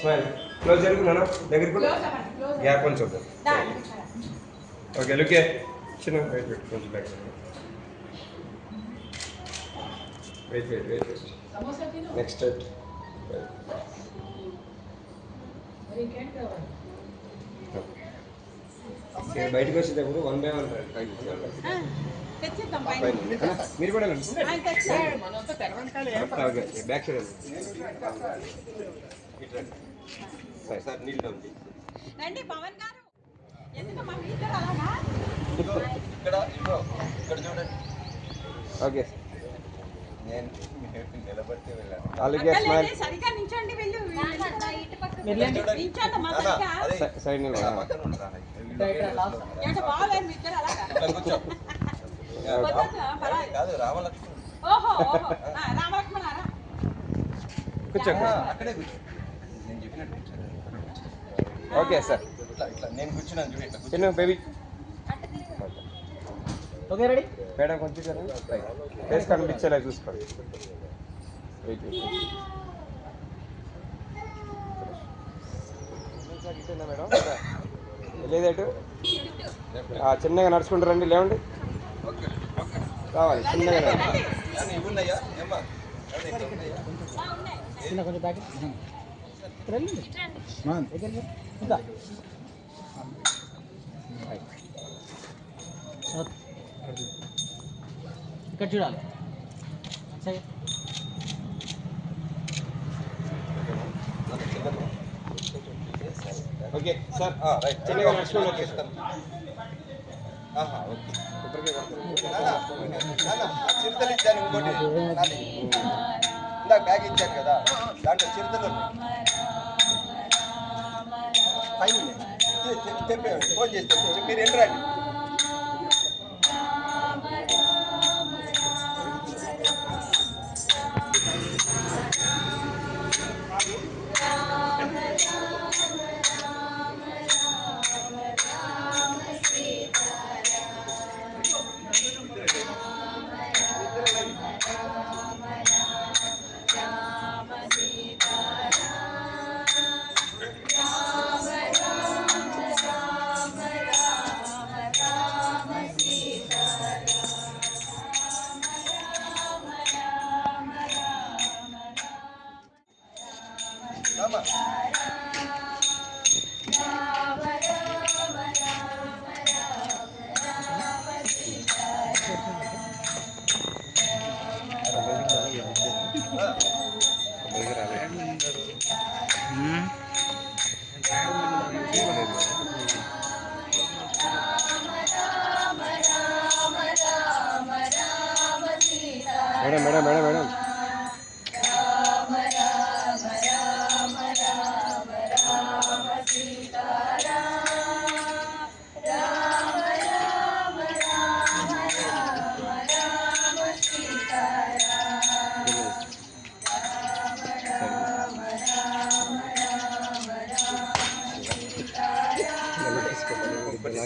Smile. Close జరుగుతున్నాను దగ్గరికి gap అని చూద్దాం ఓకే లుకే చిన్న వెయిట్ వెయిట్ కొంచెం back wait wait wait wait next okay. బయటకు వచ్చేటప్పుడు వన్ బై వన్ మీరు కూడా బ్యాక్ సైడ్ రండి పవన్ గారు. మీ అలాగా ఇక్కడ ఇగో ఇక్కడ చూడండి. ఓకే. నేను నిలబడితే వెళ్ళాను. అలాగే స్మైల్ సరిగా నించోండి వెళ్ళు. సైడ్. కాదు రామలక్ష్మణ్ ఓహో ఓహో. ఆ, రామలక్ష్మణారా? కూర్చో. అక్కడే కూర్చో. Okay sir. ఇట్లా ఇట్లా నేను కూర్చున్నాను చూడు ఇట్లా బేబీ ఓకే రెడీ మేడం కొంచెం ఫేస్ కనిపించేలా చూసుకోండి వెయిట్ మేడం లేదేటు చిన్నగా నడుచుకుంటూ రండి లేవండి. కావాలి చిన్నగా కొంచెం ఇక్కడ చూడాలి. సరే. Okay sir right. చిన్నగా ఆహా ఓకే. నాన్న, ఆ చిరుతలు ఇచ్చాను ఇంకోటి. ఇందాక బ్యాగ్ ఇచ్చాను కదా. దాంట్లో చిరుతలు ఉన్నాయి. పైన తెప్పే ఫోన్ చేసి మీరు ఎన్ని 嗯。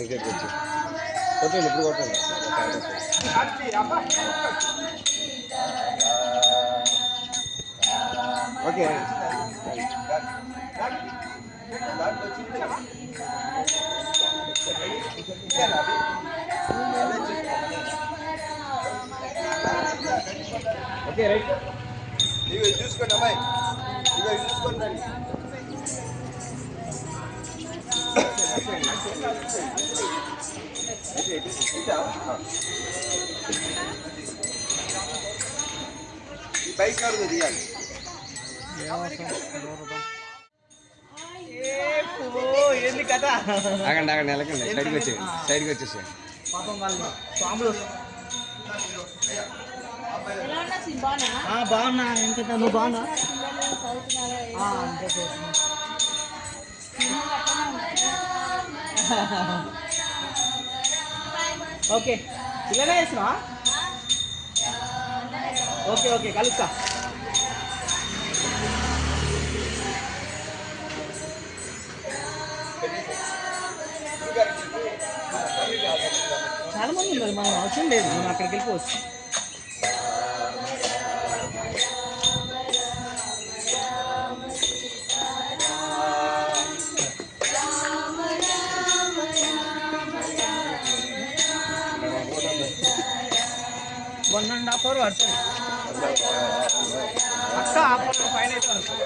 కొట్టండి ఇప్పుడు కొట్టండి. ఓకే. Okay right. ఇవి చూసుకోండి అమ్మాయి. ఇవి చూసుకోండి బైక్ కారు తీయాలి ఆగండి ఆగండి. వెళ్ళకండి సైడ్కి వచ్చేయండి సైడ్కి వచ్చేసేయండి. బాగున్నా? ఎంత నువ్వు బాగున్నా? ఓకే. ఇలానే వేసినా ఓకే ఓకే కలుస్తా. చాలా మంది ఉన్నారు మనం అవసరం లేదు మనం అక్కడికి వెళ్ళిపోవచ్చు. వన్ అండ్ హాఫ్ అవర్ పడుతుంది అక్క హాఫ్ అవర్ పైన అయితే పడుతుంది.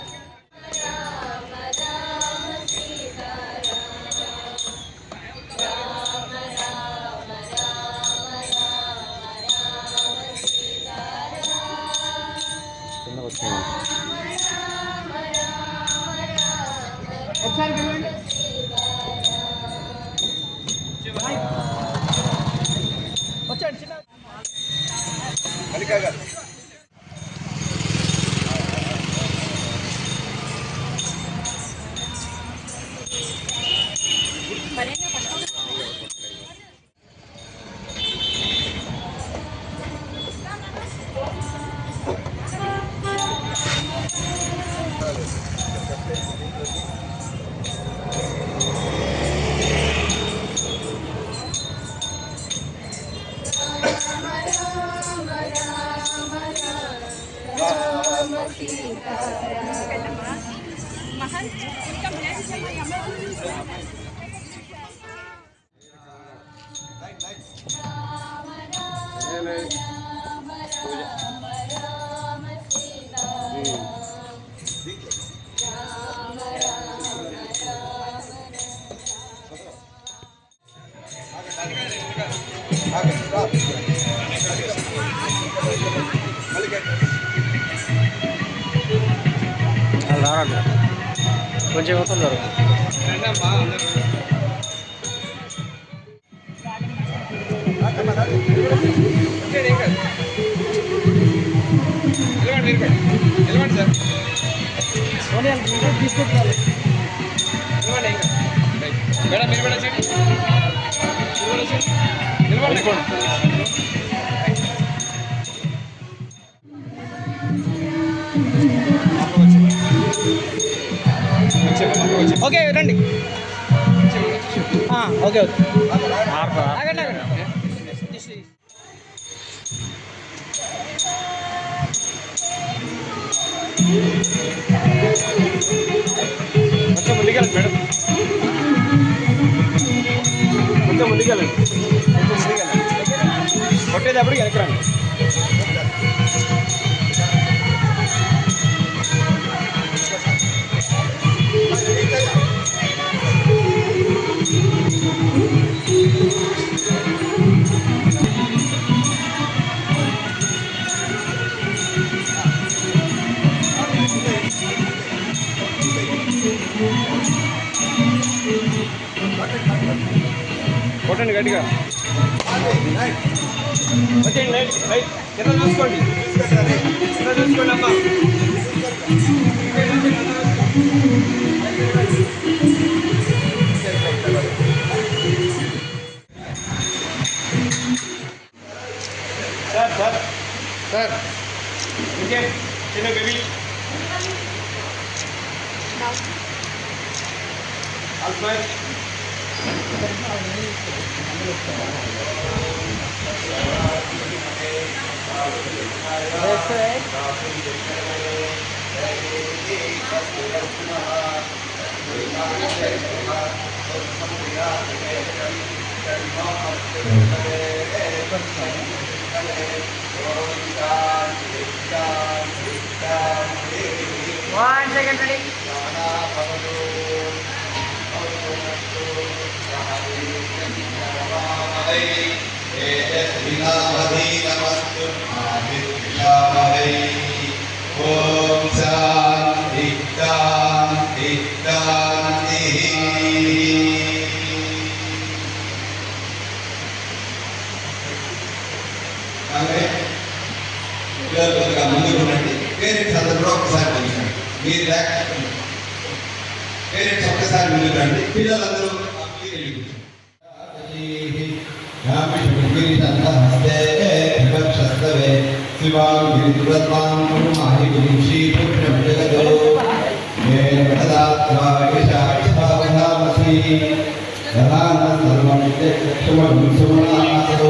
अच्छा पेमेंट अच्छा, अच्छा।, अच्छा, अच्छा। కొంచెం అవుతున్నారు తీసుకుంటున్నారు మేడం మీరు కూడా వచ్చేయండి ఓకే రండి. Okay okay. ఆగండి ఆగండి. కొంచెం ముందుకెళ్ళండి మేడం. కొంచెం ముందుకెళ్ళండి. కొంచెం ముందుకెళ్ళండి. కొట్టేటప్పుడు వెనకరండి రండి కొట్టండి గట్టిగా వచ్చేయండి లైట్ లైట్ కింద చూసుకోండి కింద చూసుకోండి అమ్మా సార్ సార్ సార్ ఓకే చిన్న baby all smile One second, ready? Parents అందరూ కూడా ఒకసారి పంపించండి మీరు ర్యాక్ పేరెంట్స్ ఒక్కసారి ముందుకు రండి పిల్లలందరూ हस्ते विवक्षस्तवे शिवां गिरिदुरत्वां माहि गुरुषी पुत्रं जगतो ये वददात्वा विशाखावधामसि ददान सर्वं चक्षुमं सुमनासो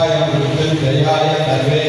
ദേവാലയം സർവേ